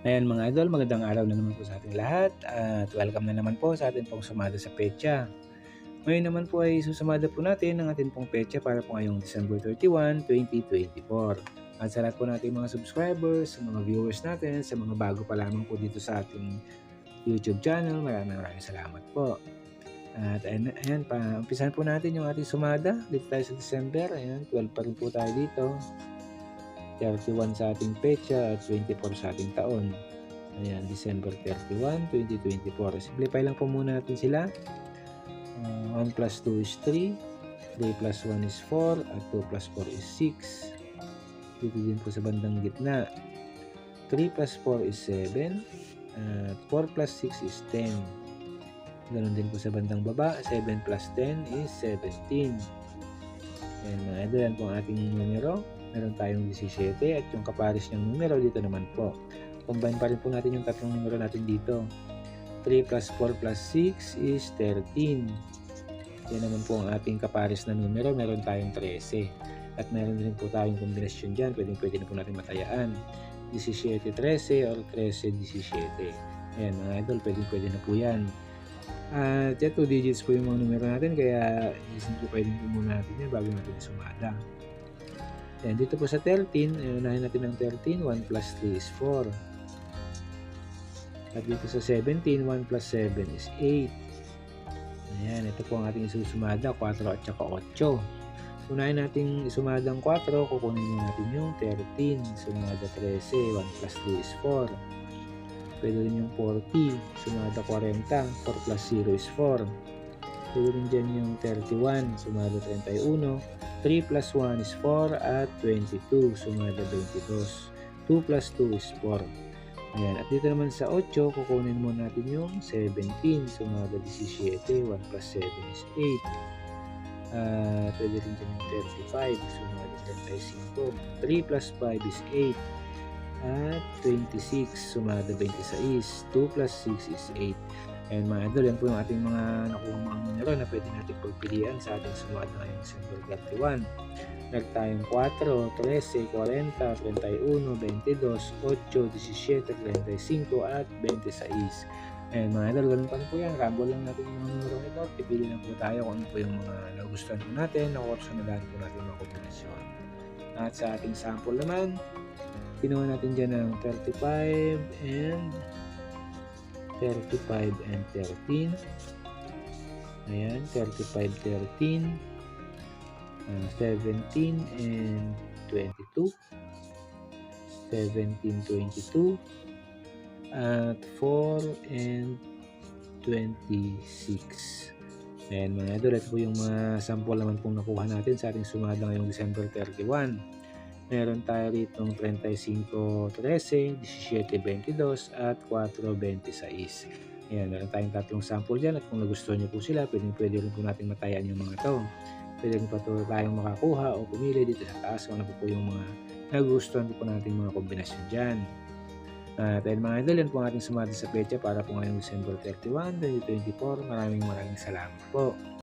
Ayan mga idol, magandang araw na naman po sa ating lahat at welcome na naman po sa ating pong sumada sa pecha. Ngayon naman po ay susumada po natin ang ating pong pecha para po ngayong December 31, 2024. At sa lahat po nating mga subscribers, sa mga viewers natin, sa mga bago pa lamang po dito sa ating YouTube channel, maraming maraming salamat po. At ayan, ayan pa, umpisahan po natin yung ating sumada dito tayo sa December. Ayan, 12 pa rin po tayo dito. 31 sa ating pecha at 24 sa ating taon. Ayan, December 31, 2024. Simplify lang po muna natin sila. Uh, 1 plus 2 is 3. 3 plus 1 is 4. At 2 plus 4 is 6. Dito din po sa bandang gitna. 3 plus 4 is 7. At 4 plus 6 is 10. Ganon din po sa bandang baba. 7 plus 10 is 17. Ayan mga idol, yan po ating numero meron tayong 17 at yung kapares niyang numero dito naman po. Combine pa rin po natin yung tatlong numero natin dito. 3 plus 4 plus 6 is 13. Yan naman po ang ating kapares na numero. Meron tayong 13. At meron din po tayong kombinasyon dyan. Pwede, pwede na po natin matayaan. 17-13 or 13-17. Ayan mga idol, pwede, pwede na po yan. At uh, 2 digits po yung mga numero natin. Kaya i-simplify din po muna natin yan bago natin sumada. Yan, dito po sa 13, unahin natin ang 13, 1 plus 3 is 4. At dito sa 17, 1 plus 7 is 8. Ayan, ito po ang ating isusumada, 4 at saka 8. Unahin natin isumada ang 4, kukunin natin yung 13. Sumada 13, 1 plus 2 is 4. Pwede rin yung 40, sumada 40, 4 plus 0 is 4. Pwede rin dyan yung 31, sumada 31. 3 plus 1 is 4 at 22, sumada 22. 2 plus 2 is 4. Ayan, at dito naman sa 8, kukunin mo natin yung 17, sumada 17, 1 plus 7 is 8. Uh, pwede rin dyan yung 35, sumada 35. 3 plus 5 is 8. At 26, sumada 26. 2 plus 6 is 8. And mga idol, yan po yung ating mga nakuha mga numero na pwede natin pagpilian sa ating sumada ngayong December 31. Meron tayong 4, 13, 40, 31, 22, 8, 17, 35 at 26. And mga idol, ganun pa po yan. Rumble lang natin yung numero nito. Pipili lang po tayo kung ano po yung mga nagustuhan po natin, na dahil po natin mga kombinasyon. At sa ating sample naman, kinuha natin dyan ng 35 and 35 and 13. Ayan, 35, 13. Uh, 17 and 22. 17, 22. At 4 and 26. Ayan mga idol, ito po yung mga sample naman pong nakuha natin sa ating sumada ngayong December 31. Meron tayo rito 35, 13, 17, 22 at 4, 26. Ayan, meron tayong tatlong sample dyan at kung nagustuhan nyo po sila, pwede, pwede rin po natin matayan yung mga to. Pwede rin pa to tayong makakuha o pumili dito sa taas kung ano po, po yung mga nagustuhan po, po natin mga kombinasyon dyan. At ayun mga idol, yan po ating sumati sa pecha para po ngayong December 31, 2024. Maraming maraming salamat po.